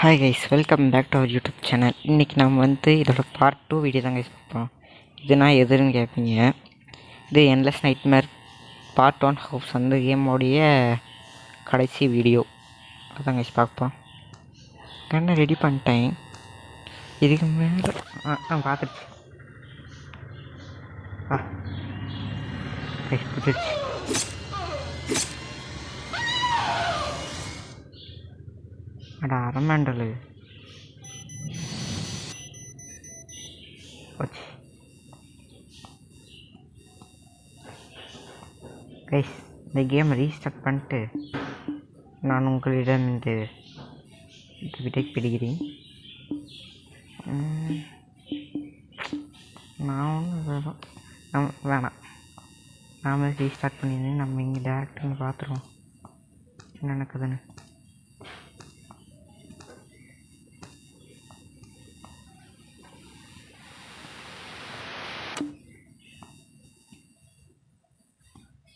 Hi guys welcome back to our YouTube channel இன்றைக்கி நம்ம வந்து இதோட பார்ட் டூ வீடியோ தான் கைஸ் பார்ப்போம். இதுனா எதுன்னு கேட்பீங்க இது endless nightmare part one house அந்த கேமோடைய கடைசி வீடியோ அதான் கைஸ் பார்ப்போம். கண்ணை ரெடி பண்ணிட்டேன். இதுக்கு மேலே ஆ ஆ பார்த்துருச்சு ஆ கைஸ் பிடிச்சிருச்சு அட அரமண்டலு போச்சு. கைஸ் இந்த கேம் ரீஸ்டார்ட் பண்ணிட்டு நான் உங்களிடம் இந்த விடை பிடிக்கிறேன் நான் ஒன்றும் வேணாம். வேணாம். நாம் ரீஸ்டார்ட் பண்ணியிருந்தேன் நம்ம இங்கே டேரக்டாக பார்த்துருவோம். என்ன நடக்குதுன்னு.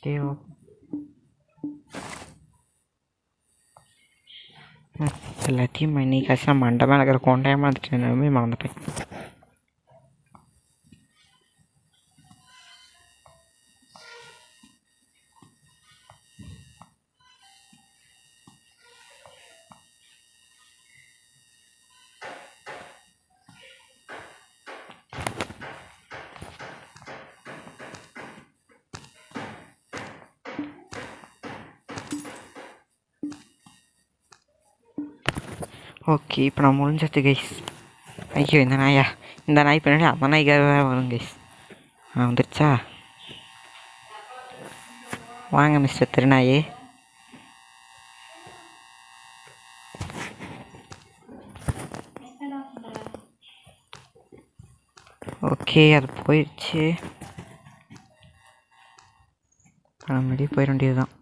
still అసలు టీం నీకు అసలు మంట మీద కొండ ఏమంటే మేము అందపై ஓகே இப்போ நான் முடிஞ்சது கைஸ் ஐயோ இந்த நாயா. இந்த நாய் பின்னாடி அந்த நாய்க்காக வேறு வரும் கைஸ் ஆ வந்துடுச்சா வாங்க மிஸ்டர் திருநாயே. ஓகே அது போயிடுச்சு. நம்ம போயிட வேண்டியது தான்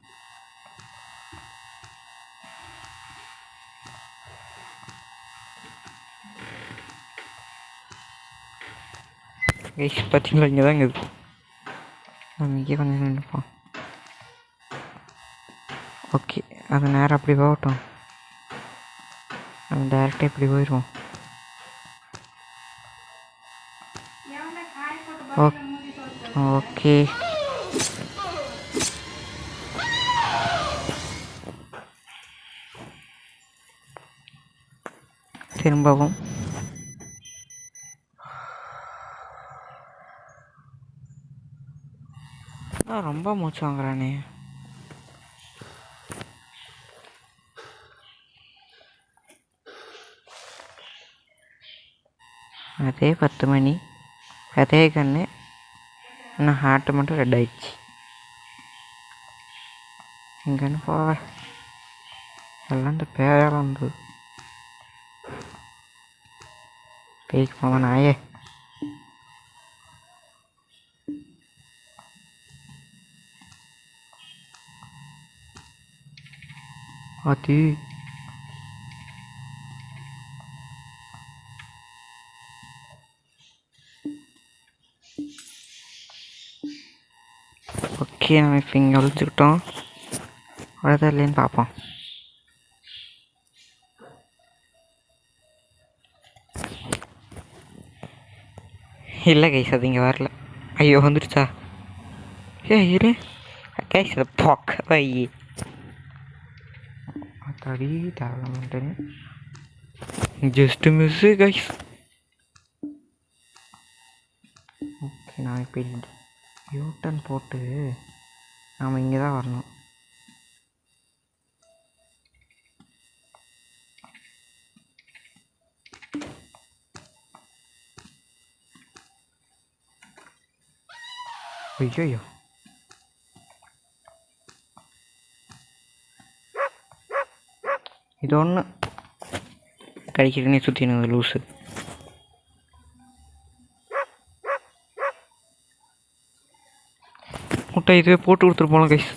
கைஸ் பார்த்தீங்களா இங்கே தான் இருக்குது நம்ம இங்கே கொஞ்சம் நின்றுப்போம் ஓகே அது நேரம் அப்படி போகட்டும் நம்ம டேரெக்டாக இப்படி போயிடுவோம் ஓகே திரும்பவும் ஆ, ரொம்ப மூச்சு வாங்குறானே அதே பத்து மணி அதே கண்ணு இன்னும் ஹார்ட்டு மட்டும் ரெட் ஆயிடுச்சு. எங்கன்னு போவ. எல்லாம் இந்த பேரால் வந்தது. பேய்க்கு போவேன் நாயே. அது ஓகே நம்ம இப்போ இங்கே ஒழிச்சுக்கிட்டோம் வருதா இல்லைன்னு பார்ப்போம். இல்லை கைஸ் அது இங்கே வரல. ஐயோ வந்துடுச்சா ஏ இரு. கைஸ் அதை பாக் ஐயே அத்தாடி தரல மாட்டேன் ஜஸ்ட் மிஸ்ஸு கைஸ் ஓகே நான் இப்போ யூட்டன் போட்டு நாம் இங்கே தான் வரணும் ஐயோ இது ஒன்று கடிக்கிறனே சுற்றி லூஸு முட்டை இதுவே போட்டு கொடுத்துட்டு போகலாம் கைஸ்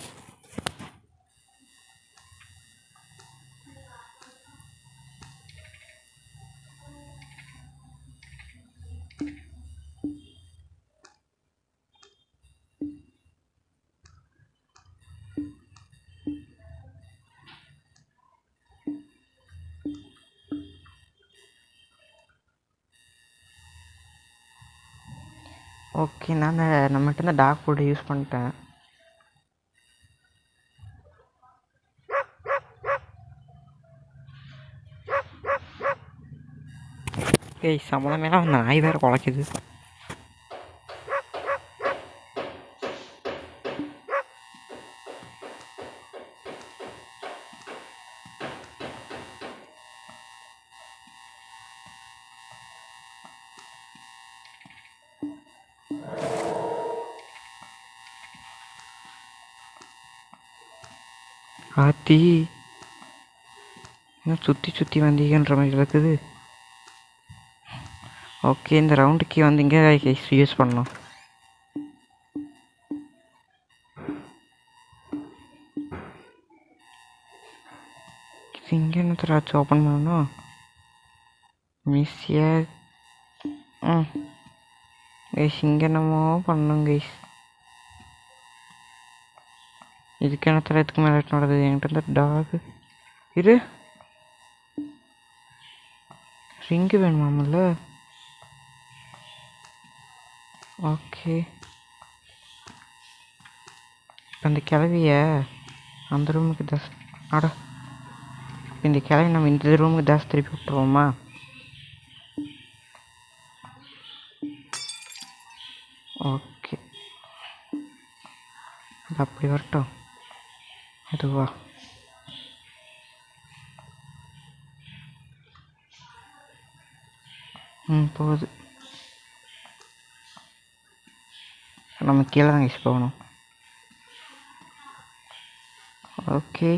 வச்சுருந்த டாக் ஃபுட்டை யூஸ் பண்ணிட்டேன். ஏய் சம்மந்தமேலாம் அந்த நாய் வேறு குலைக்குது. சுற்றி இன்னும் சுற்றி சுற்றி வந்தீங்கன்ற மாதிரி இருக்குது ஓகே இந்த ரவுண்டுக்கு வந்தீங்க யூஸ் பண்ணலாம். இங்கே என்ன தராச்சு ஓப்பன் பண்ணணும்? மிஸ்ஸியாக ம். கைஸ் இங்கே என்னமோ பண்ணணும் கைஸ் இதுக்கு என்ன தர இதுக்கு மேலே நடக்குது என்கிட்ட இந்த டாகு இரு. ரிங்கு வேணுமாமில்ல ஓகே இப்போ இந்த கிளவிய அந்த ரூமுக்கு தஸ் அட. இந்த கிளவி நம்ம இந்த ரூமுக்கு தாஸ் திருப்பி விட்டுருவோமா? ஓகே அப்படி வரட்டும். அதுவா ம் போகுது நம்ம கீழே தான் யூஸ் போகணும் ஓகே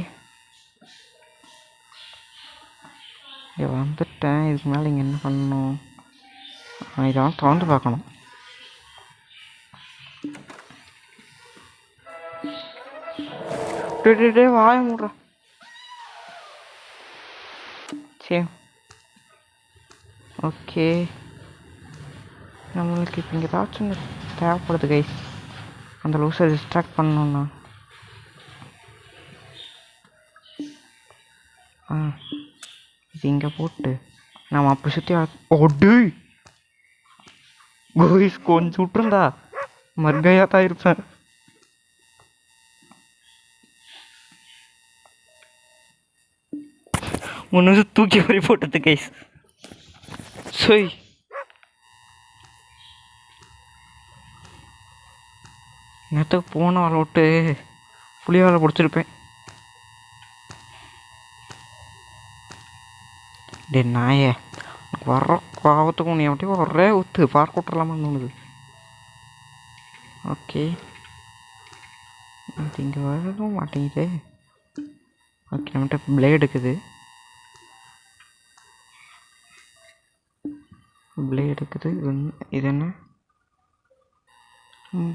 இங்கே வந்துட்டேன் இதுக்கு மேலே இங்கே என்ன பண்ணணும் இதெல்லாம் திறந்து பார்க்கணும் டேய், வாய மூடுறா. சரி ஓகே. நம்மளுக்கு இப்போ இங்கே ஏதாச்சும் தேவைப்படுது கைஸ் அந்த லூஸை டிஸ்ட்ராக்ட் பண்ணணும்னா. ஆ. இது இங்கே போட்டு நம்ம அப்படி சுற்றி ஒடு கோயிஸ் கொஞ்சம் விட்டுருந்தா மர்கையாக தான் இருப்பேன் ஒன்று தூக்கி மாதிரி போட்டது கைஸ் சொய். நேற்று போன வாழை விட்டு புளிய வாழை பிடிச்சிருப்பேன். டே நாயே. வர்ற கோவத்துக்கும் நீ அப்படியே ஒரே ஊத்து. பார்க்க விட்டுறலாமான்னு தோணுது ஓகே. இங்கே வரவும் மாட்டேங்குதே. ஓகே நம்மகிட்ட பிளேடு இருக்குது. பிளேடு இருக்குது இது இது என்ன?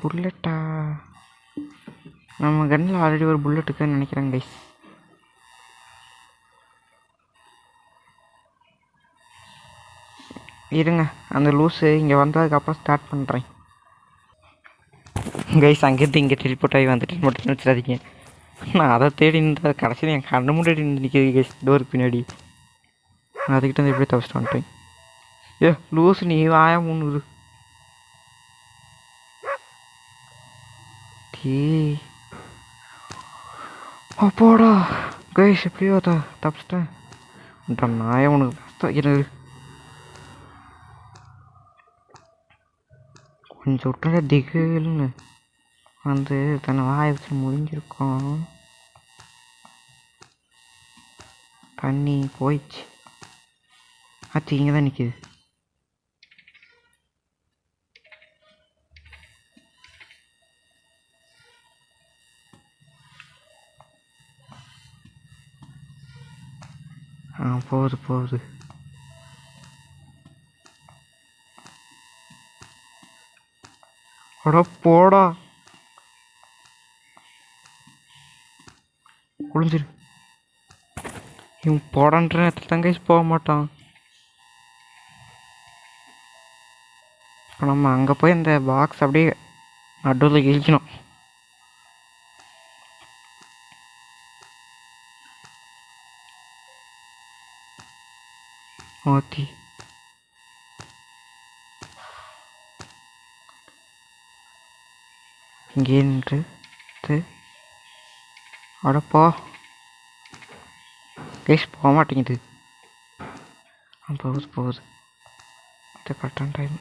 புல்லட்டா? நம்ம கன்னில் ஆல்ரெடி ஒரு புல்லட் இருக்குதுன்னு நினைக்கிறேன் கைஸ் இருங்க அந்த லூஸு இங்கே வந்ததுக்கப்புறம் ஸ்டார்ட் பண்ணுறேன் கைஸ் அங்கேருந்து இங்கே டெலிபோர்ட் ஆகி வந்துட்டு மட்டும் நினச்சிடாதீங்க. நான் அதை தேடி இருந்த கடைசியில் என் கண்ணு முன்னாடி நிற்கிது கைஸ் டோருக்கு பின்னாடி. நான் அதுக்கிட்ட இருந்து இப்படியே தவிச்சிட்டு வந்துட்டேன்? ஏ லூஸ் நீ வாய முன்னுது டீ அப்பாடா கைஸ் எப்படியோ த தப்பிச்சிட்டேன். இந்த நாயை உனக்கு கஷ்டம் வைக்கிறது கொஞ்சம் விட்டுற திகுல்னு. வந்து தன்னை வாய வச்சு முடிஞ்சிருக்கோம் தண்ணி போயிடுச்சு. ஆச்சு இங்கே தான் நிற்கிது ஆ போகுது போகுது. அட போடா. குளிஞ்சிரு. இவன் போடான்ற நேரத்தில் தங்கச்சி போக மாட்டான். இப்போ நம்ம அங்கே போய் இந்த பாக்ஸ் அப்படியே நடுவில் கிழிக்கணும் ஓத்தி இங்கே நின்று அடப்பா கேஸ் போக மாட்டேங்குது. போகுது போகுது. கரெக்டான டைம்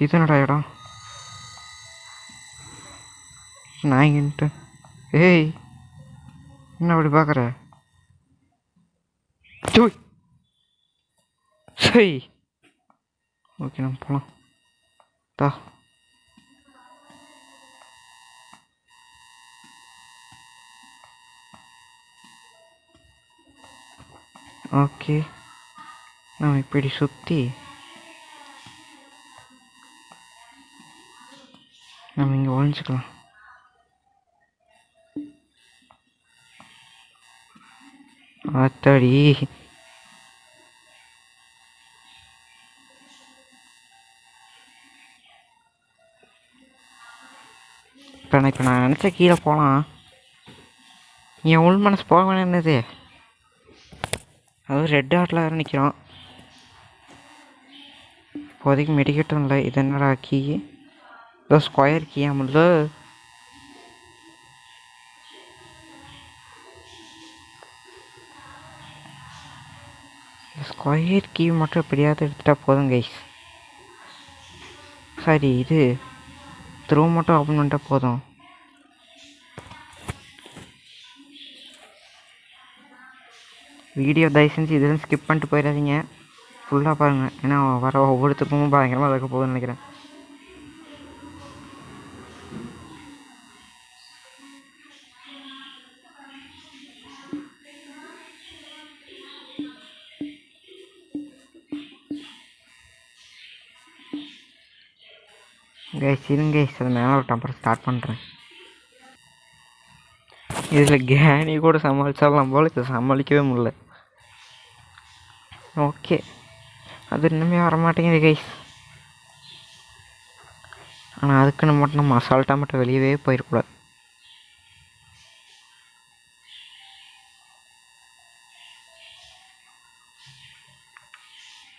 இது என்னடா இடம்? நான் ஏய் என்ன அப்படி பார்க்குற? சோய் சரி ஓகே நம்ம போகலாம் தா. ஓகே. நம்ம இப்படி சுற்றி நம்ம இங்கே ஒழிஞ்சுக்கலாம் ஆத்தாடி. இப்போ நான் இப்போ நான் நினச்ச கீழே போகலாம் என் உள் மனசு போக வேணுன்னது அதுவும் ரெட் ஆட்டில் வேறு நிற்கிறோம் இப்போதைக்கு மெடிக்கட்டும் இல்லை. இது என்னடா கீ? ஏதோ ஸ்கொயர் கீ அமுல்ல ஸ்கொயர் கீ மட்டும் எப்படியாவது எடுத்துட்டா போதும் கைஸ் சரி இது த்ரோ மட்டும் ஓப்பன் பண்ணிட்டால் போதும். வீடியோ தயவு செஞ்சு இதெல்லாம் ஸ்கிப் பண்ணிட்டு போயிடாதீங்க. ஃபுல்லாக பாருங்கள் ஏன்னா வர ஒவ்வொருத்தருக்கும் பயங்கரமாக இருக்க போகுதுன்னு நினைக்கிறேன். இருங்க கைஸ் மேலே ஒரு டம்பர் ஸ்டார்ட் பண்ணுறேன் இதில் கேனி கூட சமாளித்தாலாம் போல் இதை சமாளிக்கவே முடியல. ஓகே அது இன்னுமே வர மாட்டேங்குது கைஸ் ஆனால் அதுக்குன்னு மட்டும் நம்ம அசால்ட்டாக மட்டும் வெளியவே போயிடக்கூடாது.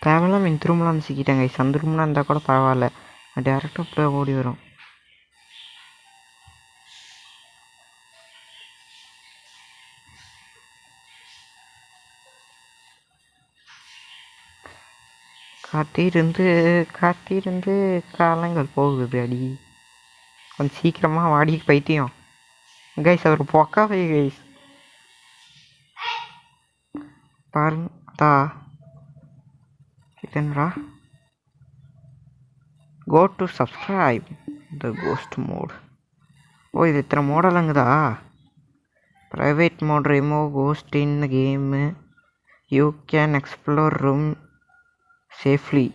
தேவையில்லாம இந்த ரூம்லாம் சிக்கிட்டேன் கைஸ் அந்த ரூம்லாம் இருந்தால் கூட பரவாயில்ல. டேரெக்டாக அப்படியே ஓடி வரும். காத்திருந்து காத்திருந்து காலங்கள் போகுது அடி. கொஞ்சம் சீக்கிரமாக வாடி பைத்தியம். கைஸ் அவர் பொக்காவே கைஸ் பாருங்க அதா இது என்னடா go to subscribe the ghost mode oh இது இத்தனை மோடலுங்குதா private mode remove ghost in game you can explore room safely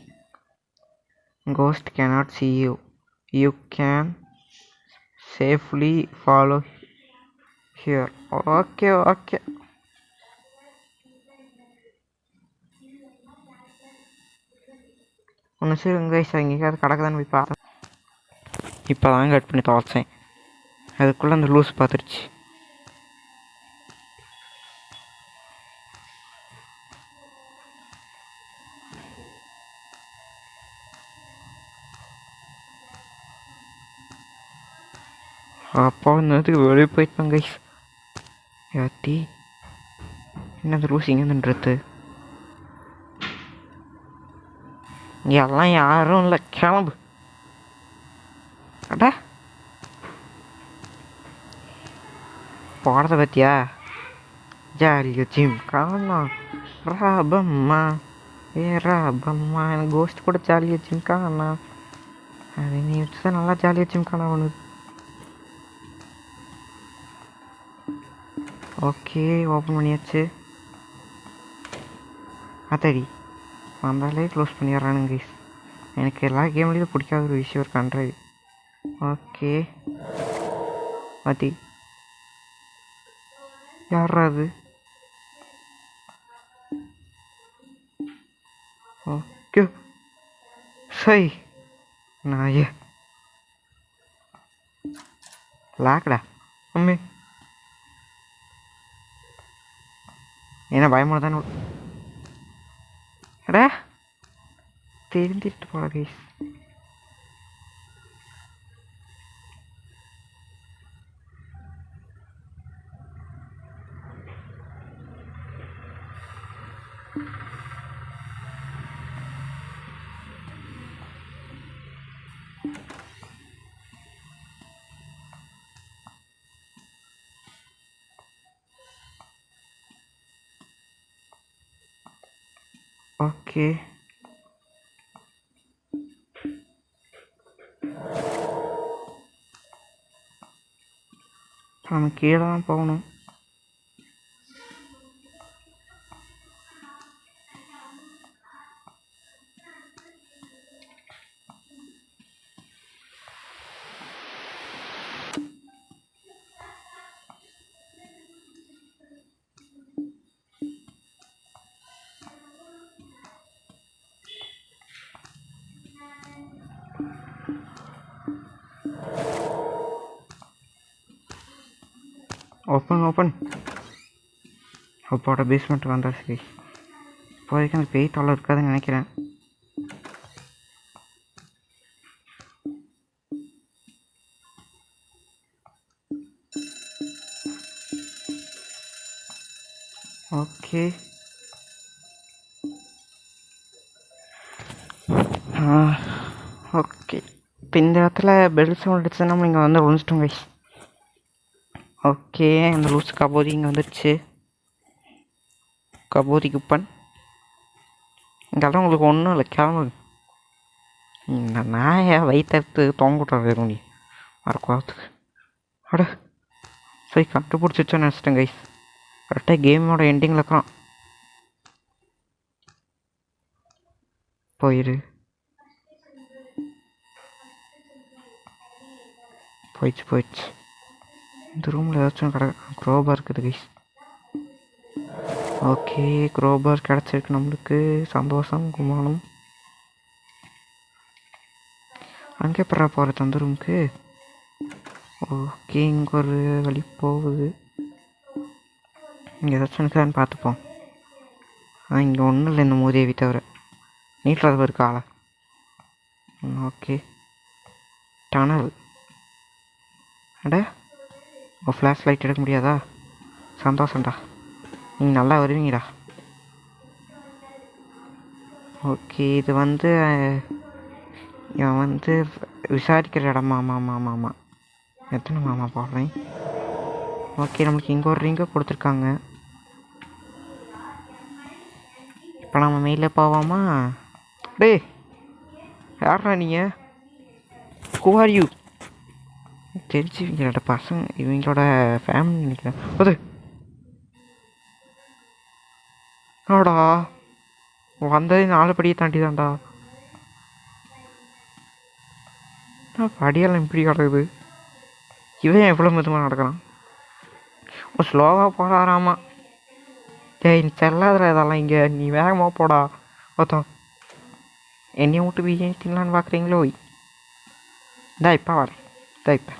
ghost cannot see you. You can safely follow here. Okay okay ஒன்று சரி guys எங்கேயாவது கிடக்குதான்னு போய் பார்த்தேன். இப்போ தான் கட் பண்ணி துவைச்சேன். அதுக்குள்ளே அந்த லூஸ் பார்த்துருச்சு அப்பா நேரத்துக்கு வெளியே போயிட்டேன் கைஸ் யாத்தி என்ன அந்த லூஸ் இங்கே நின்றுது? எல்லாம் யாரும் இல்லை. கிளம்பு. அடா. போகிறத பற்றியா ஜாலியோ ஜிம் காணலாம் ராபம்மா. ஏ ராபம்மா எனக்கு கோஸ்ட் கூட ஜாலியோ ஜிம் காணா அது நீ வச்சு தான் நல்லா ஜாலியோ ஜிம் காணா அவனுக்கு ஓகே ஓப்பன் பண்ணியாச்சு. அத்தடி வந்தாலே க்ளோஸ் பண்ணிடுறானுங்க கைஸ் எனக்கு எல்லா கேம்லேயும் பிடிக்காத ஒரு விஷயம் ஒரு கண்ட்ரி ஓகே பாத்தி. யாரா அது? ஓகே சை. நாய. லாக்கடா அம்மி. என்ன பயமாக தானே எடா தெரிஞ்சிட்டு போல கைஸ் ஓகே நம்ம கீழே தான் போகணும் ஓப்பன் ஓப்பன் அப்போட பேஸ்மெண்ட் வந்தாச்சு இப்போதைக்கு அந்த பேய் தொல்லை இருக்காதுன்னு நினைக்கிறேன். ஓகே ஓகே இப்போ இந்த இடத்துல பெல் சவுண்ட் அடிச்சுன்னா நீங்கள் வந்து விழுந்துட்டோம் கைஸ் ஓகே இந்த லூஸ் கபோதி இங்கே வந்துடுச்சு கபோதி குப்பன். இங்கெல்லாம் உங்களுக்கு ஒன்றும் இல்லை கிளம்பு. இந்த நாயை வயிற்றுத்து தொங்க விட்றாரு நீ. வரக்கூடாதுக்கு அட சரி கண்டுபிடிச்சிச்சோன்னு நினச்சிட்டேன் கைஸ் கரெக்டாக கேமோட எண்டிங்கில் இருக்கிறான் போயிரு. போயிடுச்சு போயிடுச்சு. இந்த ரூமில் ஏதாச்சும் கிட க்ரோபார் இருக்குது கைஸ் ஓகே க்ரோபார் கிடச்சிருக்கு நம்மளுக்கு. சந்தோஷம் குமானம் அங்கே எப்படா போகிறது அந்த ரூமுக்கு ஓகே இங்கே ஒரு வழி போகுது. இங்கே ஏதாச்சும் இருக்கான்னு பார்த்துப்போம். ஆ இங்கே ஒன்றும் இல்லை இந்த மூதேவி தவிர நீட்டில் இருக்க ஆளா ஓகே டனல் அட ஓ ஃப்ளாஷ் லைட் எடுக்க முடியாதா? சந்தோஷம்டா. நீங்கள் நல்லா வருவீங்கடா. ஓகே இது வந்து இவன் வந்து விசாரிக்கிற இடம். மாமா மாமா ஆமாம் எத்தனை மாமா போடுறேன்? ஓகே நம்மளுக்கு இங்கே ஒரு ரிங்கை கொடுத்துருக்காங்க. இப்போ நம்ம மெயிலில் போவோமா? டேய் யாரா நீங்கள் குவார் யூ தெரிஞ்சு இவங்களோட பசங்க இவங்களோட ஃபேமிலி நினைக்கிறேன். அது. ஆடா வந்ததே நாலு படியை தாண்டி தான்டா என்ன படியெல்லாம் இப்படி கிடக்குது? இவன் எவ்வளோ மெதுவாக நடக்கிறான்? ஒரு ஸ்லோவாக போகிறாராமா டேய் செல்லாதுல இதெல்லாம் இங்கே. நீ வேகமாக போடா. ஒருத்தன் என்னையும் விட்டு பிரியாணி தின்னலான்னு பார்க்குறீங்களோ இந்தா இப்போ வரேன். இந்தா இப்போ.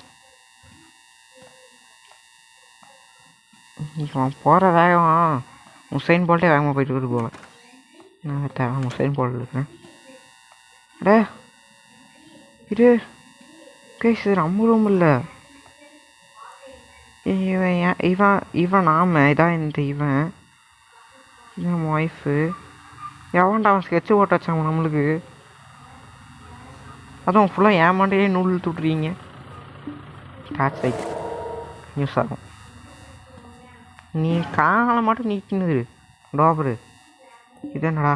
இவன் போகிற வேகம் முசைன் போல்ட்டே வேகமாக போயிட்டு வருது போல. நான் தேவை முசைன் போல்ட் இருக்கேன். அடே இது கேஸ் இது நம்ம ரூம் இல்லை. இவன் ஏன் இவன் இவன் நாம இதான் இந்த இவன். நம்ம ஒய்ஃபு எவன்டா அவன் ஸ்கெட்சு போட்டு வச்சாங்க நம்மளுக்கு? அதுவும் ஃபுல்லாக ஏமாண்டே நூல் தூட்டுறீங்க டாச் லைட் நியூஸ் ஆகும். நீ காலை மட்டும் நீக்கினது டோபரு இது என்னடா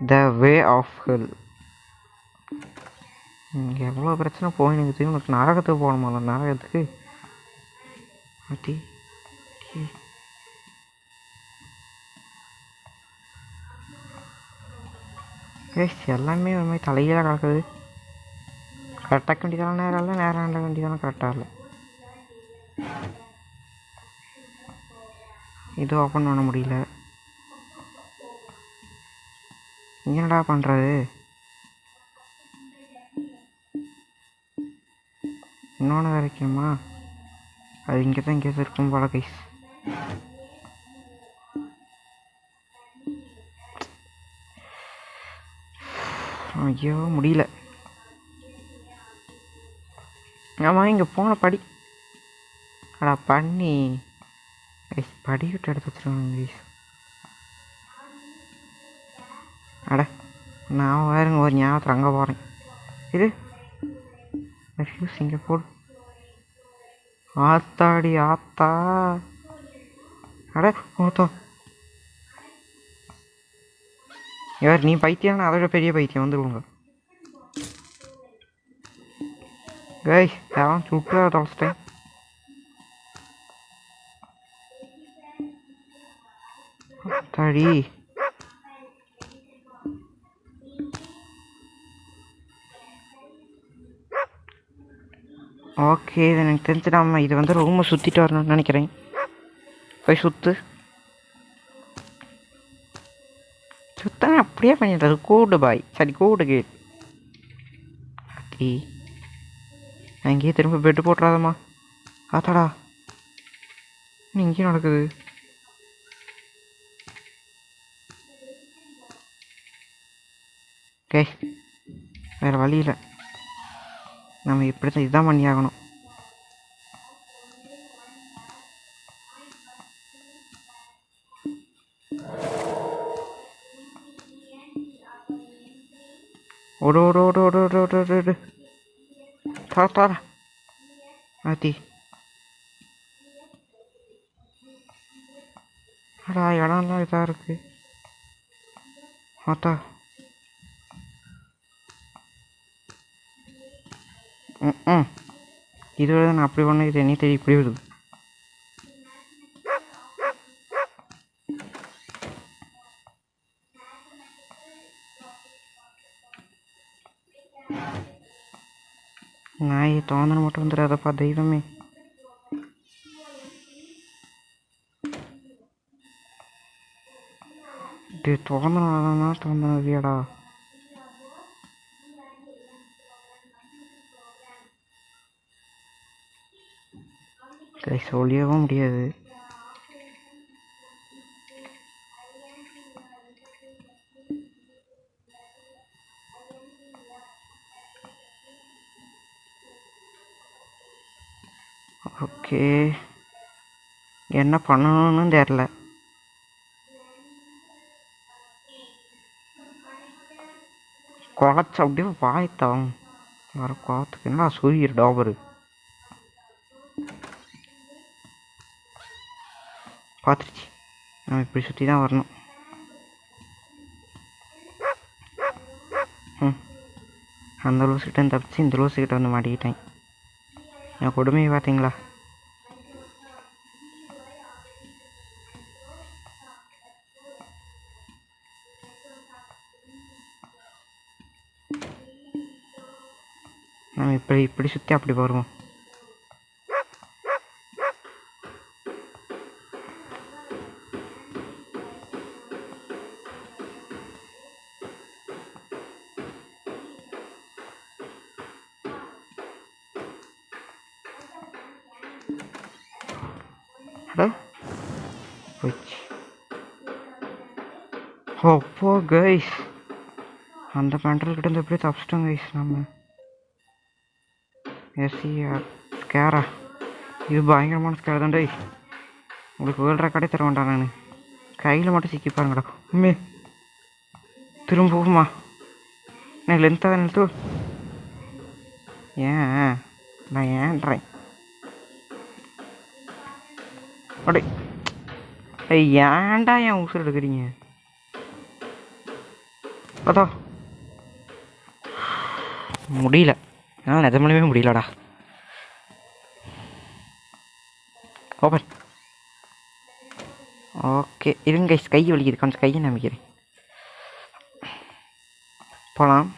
த வே ஆஃப் ஹெல் இங்கே எவ்வளோ பிரச்சனை போயினுக்குது? உனக்கு நரகத்துக்கு போகணுமா நரகத்துக்கு? அட்டி டி. எல்லாமே ஒரு மாதிரி தலைகீழாக கிடக்குது. கரெக்டாக வேண்டியதான நேரம் இல்லை நேரம் இல்லை வேண்டியதான கரெக்டாக இல்லை. எதுவும் ஓப்பன் பண்ண முடியல. என்னடா பண்ணுறது இன்னொன்று வேற அது இங்கே தான் இங்கே இருக்கும் போல கைஸ் ஐயோ முடியல. ஆமாம் இங்கே போன படி. அடா பண்ணி. പടിയിട്ട് എടുത്തിട്ടാണ് ഇംഗ്ലീഷ് അട നാവും പോരും ഞാൻ അത്ര അങ്ങ് പറഞ്ഞു. ഇത്? സിംഗപ്പൂർ ആത്താടി ആത്താ. അടേ ഓത്തോ. യാർ നീ പൈറ്റിയാണ് അതൊരു പെരിയ പൈറ്റിയ വന്നിട്ടുണ്ട് ഗൈ ഞാൻ ചുട്ടുക തുളസ്റ്റേ ஆத்தாடி ஓகே இது எனக்கு தெரிஞ்சு நம்ம இது வந்து ரூமை சுற்றிட்டு வரணும்னு நினைக்கிறேன். போய் சுற்று சுத்தம் அப்படியே பண்ணிடுறது. கூடு பாய். சரி கூடு கேட் அங்கேயே திரும்ப பெட்டு போட்டுறாதம்மா. ஆத்தாடா. இங்கேயும் நடக்குது. ஓகே வேறு வழி இல்லை. நம்ம இப்படி தான் இதுதான் பண்ணி ஆகணும் ஓடு ஓடு ஓடு ஓடு ஓடு ஓடு ஓடு. ஓடு தர தர ஆத்தி. அடா இடம்லாம் இதாக இருக்குது ஆத்தா ம் ம் இது வருது நான் அப்படி பண்ண என்ன தெரியும் இப்படி வருது. நாய் தோந்தன மட்டும் வந்துடாதப்பா தெய்வமே. இது தோந்தனா தோந்தனதியாடா சொல்லவும் முடியாது. ஓகே. என்ன பண்ணணும்னு தெரில. குழச்ச அப்படியே வாய்த்தான் வர குளத்துக்கு என்ன சூரிய டாபரு. பார்த்துருச்சு. நம்ம இப்படி சுற்றி தான் வரணும். ம் அந்த லூசுக்கிட்ட தப்பிச்சு இந்த லூசுக்கிட்ட வந்து மாட்டிக்கிட்டேன். என் கொடுமையை பார்த்தீங்களா? நம்ம இப்படி இப்படி சுற்றி அப்படி வருவோம். அப்போ கைஸ் oh, அந்த கண்ட்ரோல் கிட்ட இருந்து எப்படியே தப்பிச்சிட்டோம் கைஸ் நம்ம எஸ்சி ஸ்கேரா இது பயங்கரமான ஸ்கேர் தான் டேய் உங்களுக்கு வேர்ல்ட் ரெக்கார்டே தர வேண்டாம் நான். கையில் மட்டும் சிக்கி பாருங்கடா. உண்மை திரும்பவுமா நான் லென்த்தாக தான் நிறுத்து ஏன் நான் ஏன்றேன். அப்படி ஏன்டா என் உசுர் எடுக்கிறீங்க? பார்த்தா முடியல. என்னால் நிஜமாலுமே முடியலடா. ஓப்பன் ஓகே இருங்க guys, கை வலிக்குது. கொஞ்சம் கையை நம்பிக்கிறேன். போகலாம்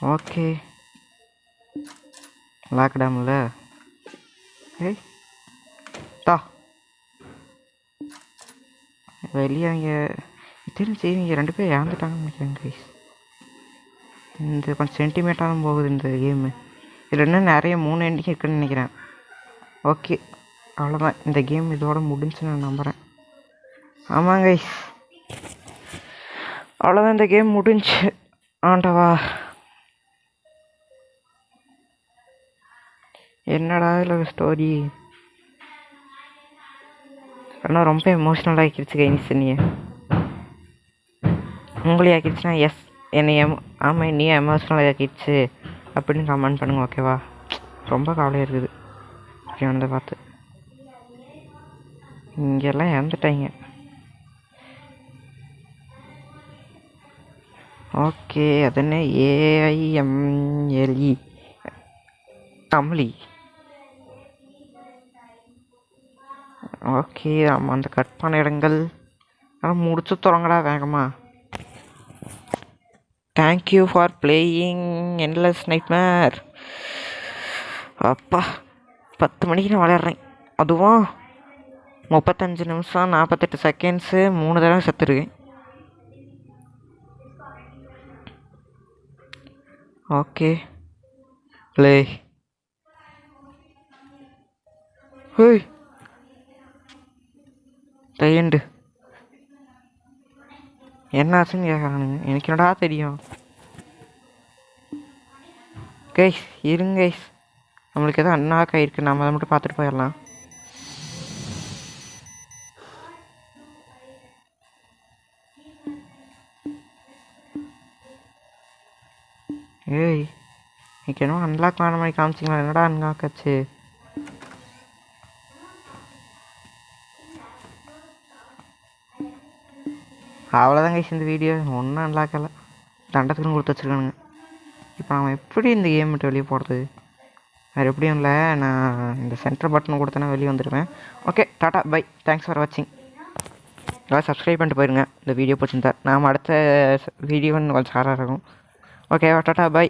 ஓகே லாக்டவுனில் ஏய். வெளியே அவங்க தெரிஞ்சு இவங்க ரெண்டு பேரும் இறந்துட்டாங்கன்னு நினைக்கிறேன் கைஸ் இந்த கொஞ்சம் சென்டிமீட்டராக தான் போகுது இந்த கேமு இதில் இன்னும் நிறைய மூணு எண்டிங் இருக்குன்னு நினைக்கிறேன். ஓகே அவ்வளோதான் இந்த கேம் இதோட முடிஞ்சு நான் நம்புகிறேன் ஆமாங்க கைஸ் அவ்வளோதான் இந்த கேம் முடிஞ்சு. ஆண்டவா. என்னடா இதில் ஸ்டோரி ஆனால் ரொம்ப எமோஷ்னல் ஆகிடுச்சு கைனிஸ் நீ உங்களே ஆக்கிடுச்சுன்னா எஸ் என்னை எம் ஆமாம் நீ எமோஷ்னல் ஆக்கிடுச்சு அப்படின்னு கமெண்ட் பண்ணுங்க ஓகேவா ரொம்ப கவலையாக இருக்குது. ஓகே வந்து பார்த்து. இங்கெல்லாம் இறந்துட்டாங்க. ஓகே அது என்ன? ஏஐஎம்எல்இ தமிழி. ஓகே ஆமாம் அந்த கட் பண்ண இடங்கள் ஆனால் முடிச்சு தொடங்கடா வேகமா. Thank you for playing endless nightmare அப்பா பத்து மணிக்கு நான் விளையாடுறேன். அதுவும் முப்பத்தஞ்சு நிமிஷம் நாற்பத்தெட்டு செகண்ட்ஸு மூணு தடவை செத்துருக்கேன் ஓகே. லே. ஹேய். தையண்டு என்ன ஆச்சுன்னு கேட்குறானுங்க எனக்கு என்னடா தெரியும். கைஸ் இருங்க கைஸ் நம்மளுக்கு எதுவும் அண்ணாக்க ஆயிருக்கு. நம்ம அதை மட்டும் பார்த்துட்டு போயிடலாம். ஏய் இன்னைக்கு என்ன அன்லாக் பண்ண மாதிரி காமிச்சிங்களா? என்னடா அன்லாக் ஆச்சு? அவ்வளோதான் கைஸ் இந்த வீடியோ ஒன்றும் அன்லாக் தண்டத்துக்குன்னு கொடுத்து வச்சுருக்கானுங்க. இப்போ அவன் எப்படி இந்த கேம் விட்டு வெளியே போகிறது வேறு எப்படியும் இல்லை. நான் இந்த சென்டர் பட்டன் கொடுத்தேன்னா வெளியே வந்துடுவேன் okay tata bye thanks for வாட்சிங் எல்லாம் சப்ஸ்கிரைப் பண்ணிட்டு போயிருங்க. இந்த வீடியோ பிடிச்சிருந்தா. நாம் அடுத்த வீடியோ கொஞ்சம் சாராக இருக்கும். Okay tata bye